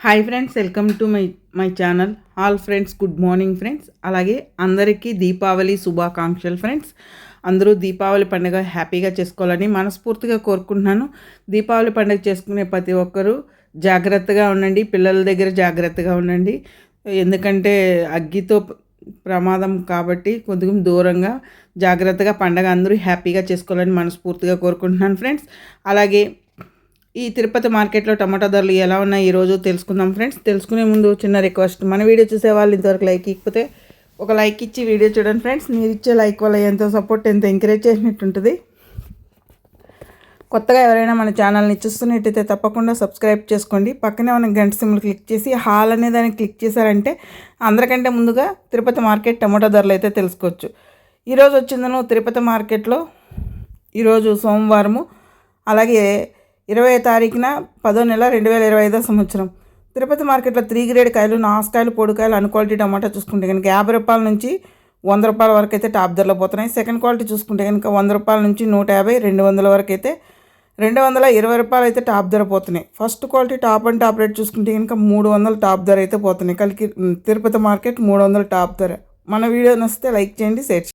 Hi friends welcome to my my channel all friends good morning friends అలాగే అందరికీ దీపావళి శుభాకాంక్షలు friends అందరూ దీపావళి పండుగ హ్యాపీగా చేసుకోవాలని మనస్ఫూర్తిగా కోరుకుంటున్నాను. దీపావళి పండుగ చేసుకునే ప్రతి ఒక్కరూ జాగ్రత్తగా ఉండండి. పిల్లల దగ్గర జాగ్రత్తగా ఉండండి. ఎందుకంటే అగ్గితో ప్రమాదం కాబట్టి కొద్దిగా దూరంగా జాగ్రత్తగా పండగ అందరూ హ్యాపీగా చేసుకోవాలని మనస్ఫూర్తిగా కోరుకుంటున్నాను ఫ్రెండ్స్ అలాగే ఈ తిరుపతి మార్కెట్లో టమాటా ధరలు ఎలా ఉన్నాయి ఈరోజు తెలుసుకుందాం ఫ్రెండ్స్. తెలుసుకునే ముందు చిన్న రిక్వెస్ట్ మన వీడియో చూసే వాళ్ళు ఇంతవరకు లైక్ ఇకపోతే ఒక లైక్ ఇచ్చి వీడియో చూడండి ఫ్రెండ్స్. మీరు ఇచ్చే లైక్ వల్ల ఎంతో సపోర్ట్ ఎంత ఎంకరేజ్ చేసినట్టు ఉంటుంది కొత్తగా ఎవరైనా మన ఛానల్ని చూస్తున్నట్టయితే తప్పకుండా సబ్స్క్రైబ్ చేసుకోండి. పక్కనే ఉన్న గంట సిమ్లు క్లిక్ చేసి హాల్ అనే దాన్ని క్లిక్ చేశారంటే అందరికంటే ముందుగా తిరుపతి మార్కెట్ టమాటా ధరలు అయితే తెలుసుకోవచ్చు. ఈరోజు వచ్చిందను తిరుపతి మార్కెట్లో ఈరోజు సోమవారము అలాగే ఇరవై తారీఖున పదో నెల రెండు వేల ఇరవై ఐదో సంవత్సరం. తిరుపతి మార్కెట్లో త్రీ గ్రేడ్ కాయలు నాసుకాయలు పొడికాయలు అన్ క్వాలిటీ టమాటా చూసుకుంటే కనుక యాభై రూపాయల నుంచి వంద రూపాయల వరకు అయితే టాప్ ధరలో పోతున్నాయి. సెకండ్ క్వాలిటీ చూసుకుంటే కనుక వంద రూపాయల నుంచి నూట యాభై రెండు వందల వరకు అయితే రెండు వందల ఇరవై రూపాయలు అయితే టాప్ ధర పోతున్నాయి. First quality top and top rate చూసుకుంటే కనుక మూడు వందల టాప్ ధర అయితే పోతున్నాయి. కలికి తిరుపతి మార్కెట్ మూడు వందల టాప్ ధర. మన వీడియో నచ్చితే లైక్ చేయండి షేర్